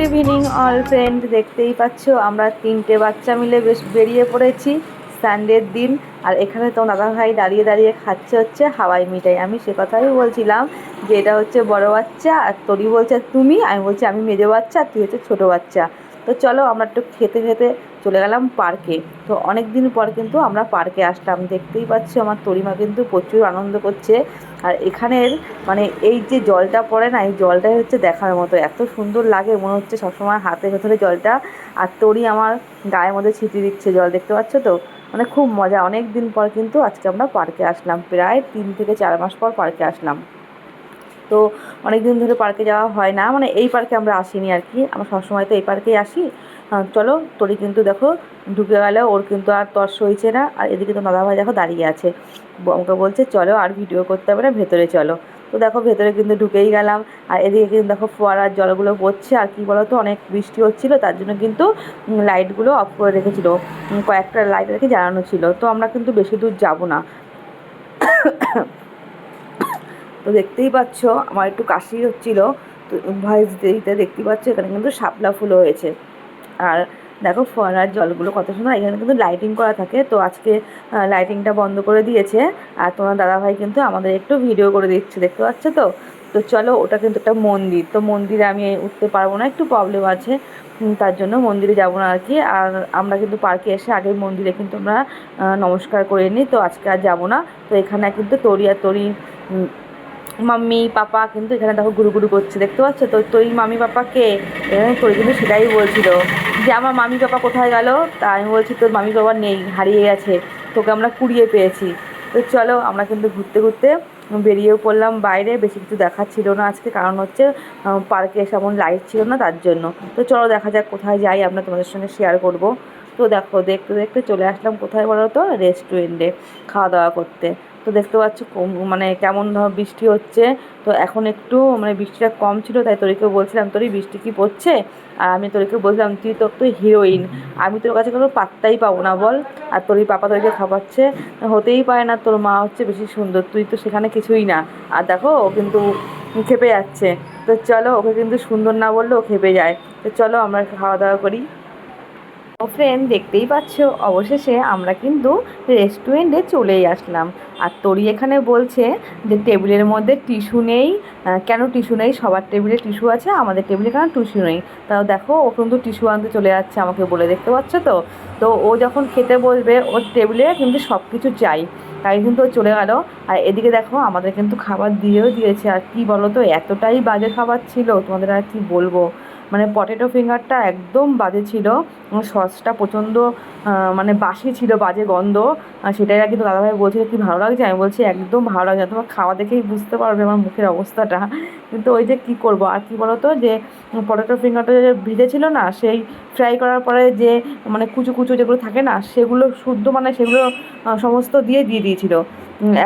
Good evening all friend দেখতেই পাচ্ছ, আমরা তিনটে বাচ্চা মিলে বেশ বেরিয়ে পড়েছি সানডের দিন। আর এখানে তো দাদা ভাই দাঁড়িয়ে দাঁড়িয়ে খাচ্ছে হচ্ছে হাওয়াই মিঠাই। আমি সে কথাই বলছিলাম যে এটা হচ্ছে বড় বাচ্চা, আর তোরই বলছে, তুমি? আমি বলছি, আমি মেজো বাচ্চা তুই হচ্ছে ছোটো বাচ্চা। তো চলো আমরা একটু খেতে খেতে চলে গেলাম পার্কে। তো অনেক দিন পর কিন্তু আমরা পার্কে আসলাম। দেখতেই পাচ্ছি আমার তরিমা কিন্তু প্রচুর আনন্দ করছে। আর এখানের মানে এই যে জলটা পড়ে না, এই জলটাই হচ্ছে দেখার মতো। এত সুন্দর লাগে, মনে হচ্ছে সবসময় হাতে ভেতরে জলটা। আর তরি আমার গায়ের মধ্যে ছিটিয়ে দিচ্ছে জল, দেখতে পাচ্ছ তো? মানে খুব মজা। অনেক দিন পর কিন্তু আজকে আমরা পার্কে আসলাম। প্রায় তিন থেকে চার মাস পর পার্কে আসলাম। তো অনেক দিন ধরে পার্কে যাওয়া হয় না মানে এই পার্কে আমরা আসিনি আর কি। আমরা সবসময় তো এই পার্কেই আসি। চলো, তোরই কিন্তু দেখো, ঢুকে গেল ওর কিন্তু আর তর্স হয়েছে না। আর এদিকে তো দাদাভাই দেখো দাঁড়িয়ে আছে। আমাকে বলছে, চলো, আর ভিডিও করতে হবে না, ভেতরে চলো। তো দেখো, ভেতরে কিন্তু ঢুকেই গেলাম। আর এদিকে কিন্তু দেখো ফোয়ারার জলগুলো পড়ছে। আর কি বলো তো অনেক বৃষ্টি হচ্ছিল, তার জন্য কিন্তু লাইটগুলো অফ করে রেখেছিল। কয়েকটা লাইট রেখে জ্বালানো ছিল। তো আমরা কিন্তু বেশি দূর যাব না। তো দেখতেই পাচ্ছ, আমার একটু কাশি হচ্ছিল। তো ভয়েস দিতে দেখতেই পাচ্ছ, এখানে কিন্তু শাপলা ফুল হয়েছে। আর দেখো ফোয়ারার জলগুলো কত সুন্দর, এখানে কিন্তু লাইটিং করা থাকে। তো আজকে লাইটিংটা বন্ধ করে দিয়েছে। আর তোমার দাদাভাই কিন্তু আমাদের একটু ভিডিও করে দিচ্ছে, দেখতে পাচ্ছ তো? তো চলো, ওটা কিন্তু একটা মন্দির। তো মন্দিরে আমি উঠতে পারব না, একটু প্রবলেম আছে। তার জন্য মন্দিরে যাব না আর কি। আর আমরা কিন্তু পার্কে এসে আগে মন্দিরে কিন্তু আমরা নমস্কার করে নিই। তো আজকে আর যাব না। তো এখানে কিন্তু তরি আর তরি মাম্মি, পাপা কিন্তু এখানে দেখো গুরু গুরু করছে, দেখতে পাচ্ছ? তো তোর মামি পাপা কে? এখানে তোর কিন্তু সেটাই বলছিল যে আমার মামি পাপা কোথায় গেল? তা আমি বলছি তোর মামি বাবা নেই, হারিয়ে গেছে, তোকে আমরা কুড়িয়ে পেয়েছি। তো চলো আমরা কিন্তু ঘুরতে ঘুরতে বেরিয়েও পড়লাম বাইরে, বেশি কিছু দেখার ছিল না আজকে, কারণ হচ্ছে পার্কে সেমন লাইট ছিল না তার জন্য। তো চলো দেখা যাক কোথায় যাই, আমরা তোমাদের সঙ্গে শেয়ার করব। তো দেখো, দেখতে দেখতে চলে আসলাম কোথায় বলো তো রেস্টুরেন্টে খাওয়া দাওয়া করতে। তো দেখতে পাচ্ছ মানে কেমন ধর বৃষ্টি হচ্ছে। তো এখন একটু মানে বৃষ্টিটা কম ছিল, তাই তোরিকে বলছিলাম তোরই বৃষ্টি কি পড়ছে? আর আমি তোরিকে বলছিলাম, তুই তোর তো হিরোইন আমি তোর কাছে কোনো পাত্তাই পাবো না, বল। আর তোরই পাপা তোরিকে খাওয়াচ্ছে। হতেই পারে না, তোর মা হচ্ছে বেশি সুন্দর, তুই তো সেখানে কিছুই না। আর দেখো, ও কিন্তু খেপে যাচ্ছে। তো চলো, ওকে কিন্তু সুন্দর না বললে ও খেপে যায়। তো চলো, আমরা খাওয়া দাওয়া করি। ফ্রেন্ড দেখতেই পাচ্ছ, অবশেষে আমরা কিন্তু রেস্টুরেন্টে চলেই আসলাম। আর তোরি এখানে বলছে যে টেবিলের মধ্যে টিস্যু নেই। কেন টিস্যু নেই? সবার টেবিলে টিস্যু আছে, আমাদের টেবিলে কেন টিস্যু নেই? তাও দেখো, ও কিন্তু টিস্যু আনতে চলে যাচ্ছে, আমাকে বলে দেখতে পাচ্ছ তো? তো ও যখন খেতে বসবে, ওর টেবিলে কিন্তু সব কিছু চাই তাই কিন্তু চলে গেল। আর এদিকে দেখো, আমাদের কিন্তু খাবার দিয়েও দিয়েছে। আর কি বলো তো এতটাই বাজে খাবার ছিল। তোমাদের আর কি বলব? মানে পটেটো ফিঙ্গারটা একদম বাজে ছিল সসটা প্রচণ্ড মানে বাসি ছিল, বাজে গন্ধ। সেটাই আর কি দাদাভাই বলছিল, কি ভালো লাগছে? আমি বলছি, একদম ভালো লাগছে তোমার খাওয়া দেখেই বুঝতে পারবে আমার মুখের অবস্থাটা। কিন্তু ওই যে কী করব, আর কি বলো তো যে পটেটো ফিঙ্গারটা যে ভিজে ছিল না, সেই ফ্রাই করার পরে যে মানে কুচু কুচু যেগুলো থাকে না, সেগুলো শুদ্ধ মানে সেগুলো সমস্ত দিয়ে দিয়ে দিয়েছিল।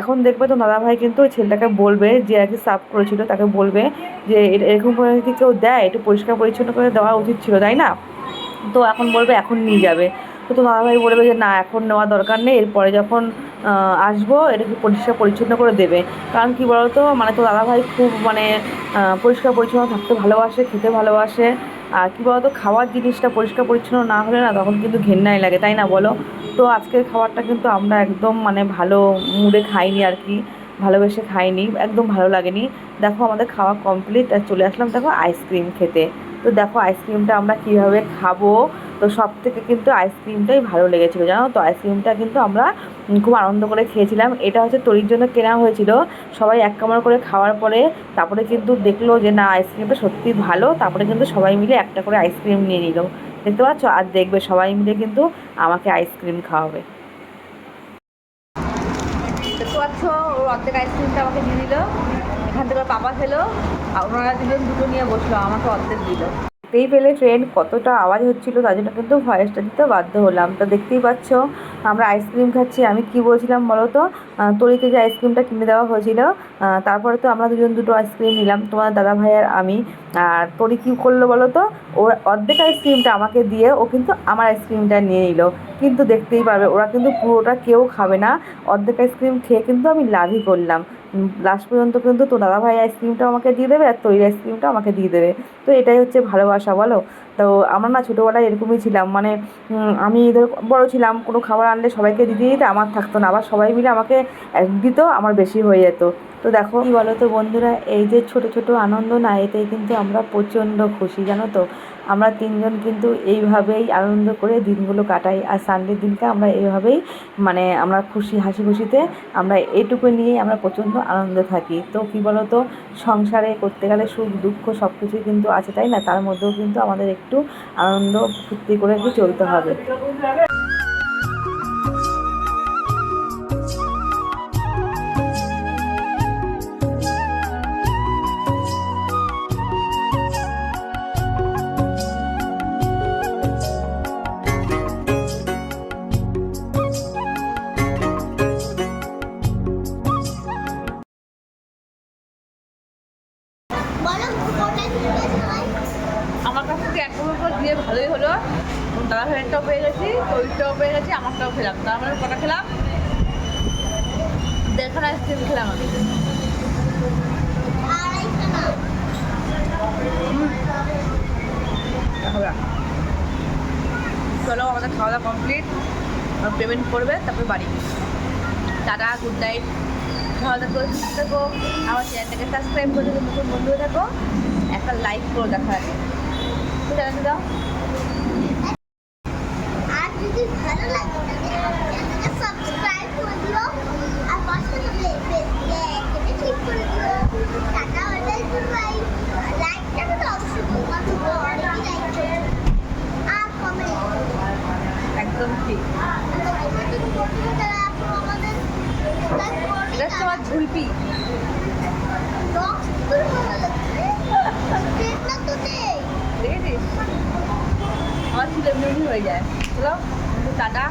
এখন দেখবে তো দাদাভাই কিন্তু ওই ছেলেটাকে বলবে, যে আর কি সার্ভ করেছিল, তাকে বলবে যে এরকম করে যদি কেউ দেয়, একটু পরিষ্কার পরিচ্ছন্ন করে দেওয়া উচিত ছিল, তাই না? তো এখন বলবে এখন নিয়ে যাবে। তো তো দাদাভাই বলবে যে না, এখন নেওয়া দরকার নেই, এরপরে যখন আসব, এটাকে পরিষ্কার পরিচ্ছন্ন করে দেবে। কারণ কি বলতো মানে তো দাদাভাই খুব মানে পরিষ্কার পরিচ্ছন্ন থাকতে ভালোবাসে, খেতে ভালোবাসে। আর কী বলতো, খাওয়ার জিনিসটা পরিষ্কার পরিচ্ছন্ন না হলে না তখন কিন্তু ঘেন্নাই লাগে, তাই না বলো? তো আজকের খাবারটা কিন্তু আমরা একদম মানে ভালো মুডে খাইনি আর কি, ভালোবেসে খাইনি, একদম ভালো লাগেনি। দেখো আমাদের খাওয়া কমপ্লিট আর চলে আসলাম দেখো আইসক্রিম খেতে। তো দেখো আইসক্রিমটা আমরা কীভাবে খাব? তো সব থেকে কিন্তু আইসক্রিমটাই ভালো লেগেছিলো, জানো তো? আইসক্রিমটা কিন্তু আমরা খুব আনন্দ করে খেয়েছিলাম। এটা হচ্ছে তরির জন্য কেনা হয়েছিল। সবাই এক কামড় করে খাওয়ার পরে তারপরে কিন্তু দেখল যে, না আইসক্রিমটা সত্যি ভালো। তারপরে কিন্তু সবাই মিলে একটা করে আইসক্রিম নিয়ে নিল। দেখতে পাচ্ছ? আর দেখবে, সবাই মিলে কিন্তু আমাকে আইসক্রিম খাওয়াবে। দেখতে অর্ধেক আইসক্রিমটা আমাকে দিয়ে দিল। এখান থেকে পাপা খেলো। আর ওনারা দুজন দুটো নিয়ে বসল, আমাকে অর্ধেক দিল। দেখতেই পেলে ট্রেন কতটা আওয়াজ হচ্ছিল তার জন্য কিন্তু ভয়েসটা দিতে বাধ্য হলাম। তো দেখতেই পাচ্ছ, আমরা আইসক্রিম খাচ্ছি। আমি কি বলছিলাম বলো তো? তরিকে যে আইসক্রিমটা কিনে দেওয়া হয়েছিল তারপরে তো আমরা দুজন দুটো আইসক্রিম নিলাম, তোমার দাদা ভাই আর আমি। আর তরি কী করল বলো তো? ওর অর্ধেক আইসক্রিমটা আমাকে দিয়ে ও কিন্তু আমার আইসক্রিমটা নিয়ে নিল। কিন্তু দেখতেই পারবে, ওরা কিন্তু পুরোটা কেউ খাবে না। অর্ধেক আইসক্রিম খেয়ে কিন্তু আমি লাভই করলাম। লাস্ট পর্যন্ত কিন্তু তো দাদাভাই আইসক্রিমটা আমাকে দিয়ে দেবে আর তৈরি আইসক্রিমটা আমাকে দিয়ে দেবে। তো এটাই হচ্ছে ভালোবাসা, বলো? তো আমরা না ছোটোবেলায় এরকমই ছিলাম মানে আমি ধর বড়ো ছিলাম, কোনো খাবার আনলে সবাইকে দিতে দিতে আমার থাকতো না, আবার সবাই মিলে আমাকে দিত, আমার বেশি হয়ে যেত। তো দেখো কী বলো তো বন্ধুরা, এই যে ছোট ছোট আনন্দ না এতে কিন্তু আমরা প্রচণ্ড খুশি, জানো তো? আমরা তিনজন কিন্তু এইভাবেই আনন্দ করে দিনগুলো কাটাই, আর সানডের দিনটা আমরা এইভাবেই মানে আমরা খুশি, হাসি খুশিতে আমরা এটুকু নিয়েই আমরা প্রচণ্ড আনন্দ থাকি। তো কী বলো তো সংসারে করতে গেলে সুখ, দুঃখ সব কিছুই কিন্তু আছে, তাই না? তার মধ্যেও কিন্তু আমাদের একটু আনন্দ ফুর্তি করে চলতে হবে। আমার কাছ থেকে এক করে দিয়ে ভালোই হলো। দাদা ভাইয়েরটাও পেয়ে গেছি ওইটাও পেয়ে গেছি আমারটাও খেলাম। তার মানে কটা খেলাম? দেড়খানা আইসক্রিম খেলাম আমি। চলো আমাদের খাওয়া দাওয়া কমপ্লিট। পেমেন্ট করবে তারপরে বাড়ি। টাটা গুড নাইট খাওয়া থাকো, সুস্থ থাকো। আমার চ্যানেলটাকে সাবস্ক্রাইব করে দেবো নতুন বন্ধু থাকো। একটা লাইক করে দেখা আছে আছে দাও আর যদি ভালো লাগে চ্যানেলকে সাবস্ক্রাইব করে দিও আর পাশে থাকলে বেলকে ক্লিক করে দিও টাটা বাই বাই লাইকটা তো অবশ্যই তোমার তো অনেকই লাইক করবে আর কমেন্ট একদম ঠিক তারা এখন আমাদের এটা হচ্ছে আমার ঝুলপি দেখেছিস আমার ছিল এমনি এমনি হয়ে যায় চলো টাটা